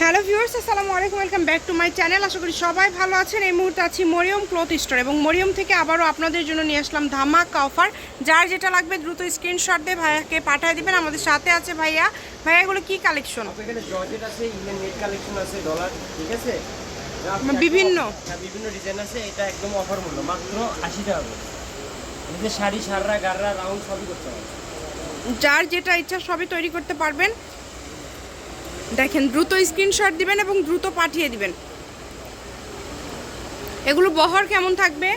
Hello viewers আসসালামু আলাইকুম welcome back to my channel. আশা করি সবাই ভালো আছেন। এই মুহূর্তে আছি মরিয়ম ক্লথ স্টোর এবং মরিয়ম থেকে আবারও আপনাদের জন্য নিয়ে আসলাম ধামাকা অফার। যার যেটা লাগবে দ্রুত স্ক্রিনশট দিয়ে ভাইয়াকে পাঠিয়ে দিবেন। আমাদের সাথে আছে ভাইয়া। ভাইয়া এগুলো কি কালেকশন এখানে জর্জেট আছে ইন্ডিয়ান নেট কালেকশন আছে ডলার ঠিক আছে? মানে বিভিন্ন? হ্যাঁ, বিভিন্ন ডিজাইন আছে। এটা একদম অফার মূল্য মাত্র আশি টাকা শাড়ি সাররা গাররা রাউন্ড সবই করতে পারবেন। যার যেটা ইচ্ছা সবই তৈরি করতে পারবেন। দেখেন দ্রুত স্ক্রিনশট দিবেন এবং দ্রুত পাঠিয়ে দিবেন। এগুলো বহর কেমন থাকবে?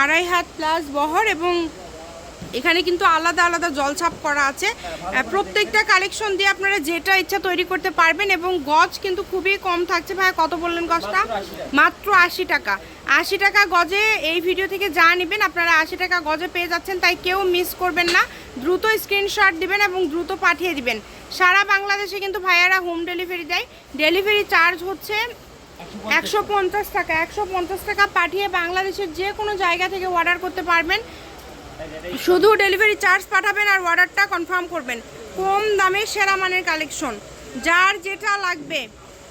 আড়াই হাত প্লাস বহর এবং এখানে কিন্তু আলাদা আলাদা জলছাপ করা আছে। প্রত্যেকটা কালেকশন দিয়ে আপনারা যেটা ইচ্ছা তৈরি করতে পারবেন এবং গজ কিন্তু খুবই কম থাকছে। ভাই কত বললেন গজটা? মাত্র 80 টাকা। মাত্র আশি টাকা। আশি টাকা গজে এই ভিডিও থেকে যা নেবেন আপনারা আশি টাকা গজে পেয়ে যাচ্ছেন তাই কেউ মিস করবেন না। দ্রুত স্ক্রিনশট দিবেন এবং দ্রুত পাঠিয়ে দিবেন। সারা বাংলাদেশে কিন্তু ভাইয়ারা হোম ডেলিভারি দেয়। ডেলিভারি চার্জ হচ্ছে একশো পঞ্চাশ টাকা। একশো পঞ্চাশ টাকা পাঠিয়ে বাংলাদেশের যে কোনো জায়গা থেকে অর্ডার করতে পারবেন। শুধু ডেলিভারি চার্জ পাঠাবেন আর অর্ডারটা কনফার্ম করবেন। কম দামে সেরা মানের কালেকশন। যার যেটা লাগবে,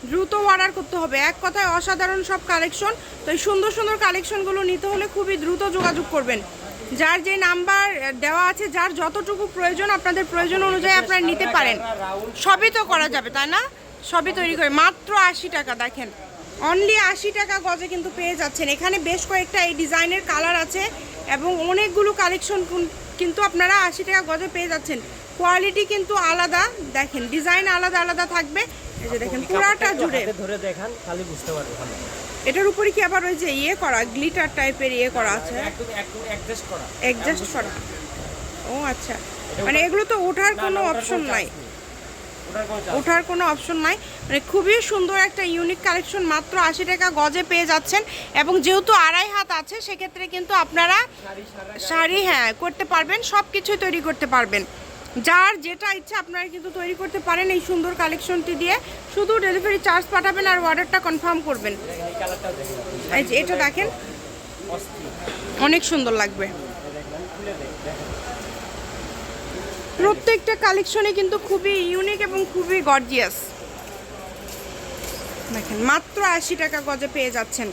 দ্রুত অর্ডার করতে হবে। এক কথায় অসাধারণ সব কালেকশন। তো এই সুন্দর সুন্দর কালেকশনগুলো নিতে হলে খুবই দ্রুত যোগাযোগ করবেন। যার যে নাম্বার দেওয়া আছে, যার যতটুকু প্রয়োজন, আপনাদের প্রয়োজন অনুযায়ী আপনারা নিতে পারেন। সবই তো করা যাবে, তাই না? সবই তৈরি করে মাত্র আশি টাকা, দেখেন। অনলি আশি টাকা গজে কিন্তু পেয়ে যাচ্ছেন। এখানে বেশ কয়েকটা এই ডিজাইনের কালার আছে এবং অনেকগুলো কালেকশন কিন্তু আপনারা আশি টাকা গজে পেয়ে যাচ্ছেন। কোয়ালিটি কিন্তু আলাদা। দেখেন ডিজাইন আলাদা আলাদা থাকবে। এই যে দেখেন পুরাটা জুড়ে। ধরে দেখান খালি বুঝতে পারবে ভালো এটার উপরে কি আবার ওই যে ইয়ে করা গ্লিটার টাইপের ইয়ে করা আছে? অ্যাডজাস্ট করা। ও আচ্ছা। মানে এগুলো তো ওঠার কোনো অপশন নাই চার্জ নেই। ওটার কোনো চার্জ ওঠার কোনো অপশন নাই। মানে খুবই সুন্দর একটা ইউনিক কালেকশন মাত্র আশি টাকা গজে পেয়ে যাচ্ছেন। এবং যেহেতু আড়াই হাত আছে সেক্ষেত্রে কিন্তু আপনারা শাড়ি হ্যাঁ করতে পারবেন সব কিছুই তৈরি করতে পারবেন। যার যেটা ইচ্ছা আপনারা কিন্তু তৈরি করতে পারেন এই সুন্দর কালেকশনটি দিয়ে। শুধু ডেলিভারি চার্জ পাঠাবেন আর অর্ডারটা কনফার্ম করবেন। এটা দেখেন। অনেক সুন্দর লাগবে এই দেখেন আমি খুলে দেখ দেখেন প্রত্যেকটা কালেকশনে কিন্তু খুবই ইউনিক এবং খুবই গর্জিয়াস দেখেন মাত্র আশি টাকা গজে পেয়ে যাচ্ছেন।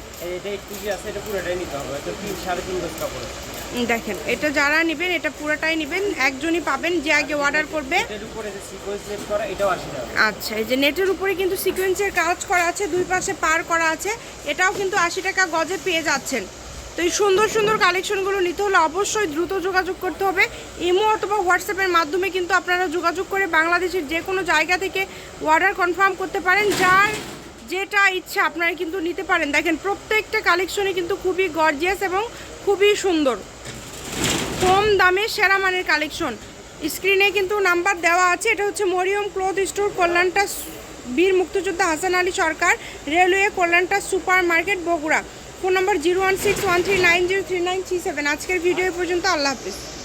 দেখেন এটা যারা নেবেন এটা পুরোটাই নেবেন। একজনই পাবেন যে আগে অর্ডার করবে। আচ্ছা এই যে নেটের উপরে কিন্তু সিকোয়েন্সের কাজ করা আছে দুই পাশে পার করা আছে এটাও কিন্তু আশি টাকা গজে পেয়ে যাচ্ছেন। তো এই সুন্দর সুন্দর কালেকশনগুলো নিতে হলে অবশ্যই দ্রুত যোগাযোগ করতে হবে। ইমো অথবা হোয়াটসঅ্যাপের মাধ্যমে কিন্তু আপনারা যোগাযোগ করে বাংলাদেশের যে কোনো জায়গা থেকে অর্ডার কনফার্ম করতে পারেন। যার যেটা ইচ্ছা আপনারা কিন্তু নিতে পারেন। দেখেন, প্রত্যেকটা কালেকশনে কিন্তু খুবই গর্জিয়াস এবং খুবই সুন্দর। কম দামে সেরা মানের কালেকশন স্ক্রিনে কিন্তু নাম্বার দেওয়া আছে। এটা হচ্ছে মরিয়ম ক্লথ স্টোর, কল্যাণটা বীর মুক্তিযোদ্ধা Hasan Ali Sarkar, railway কল্যাণটা supermarket Bogura. Phone number zero one six one three nine zero three nine three seven. আজকের ভিডিও পর্যন্ত। আল্লাহ হাফিজ।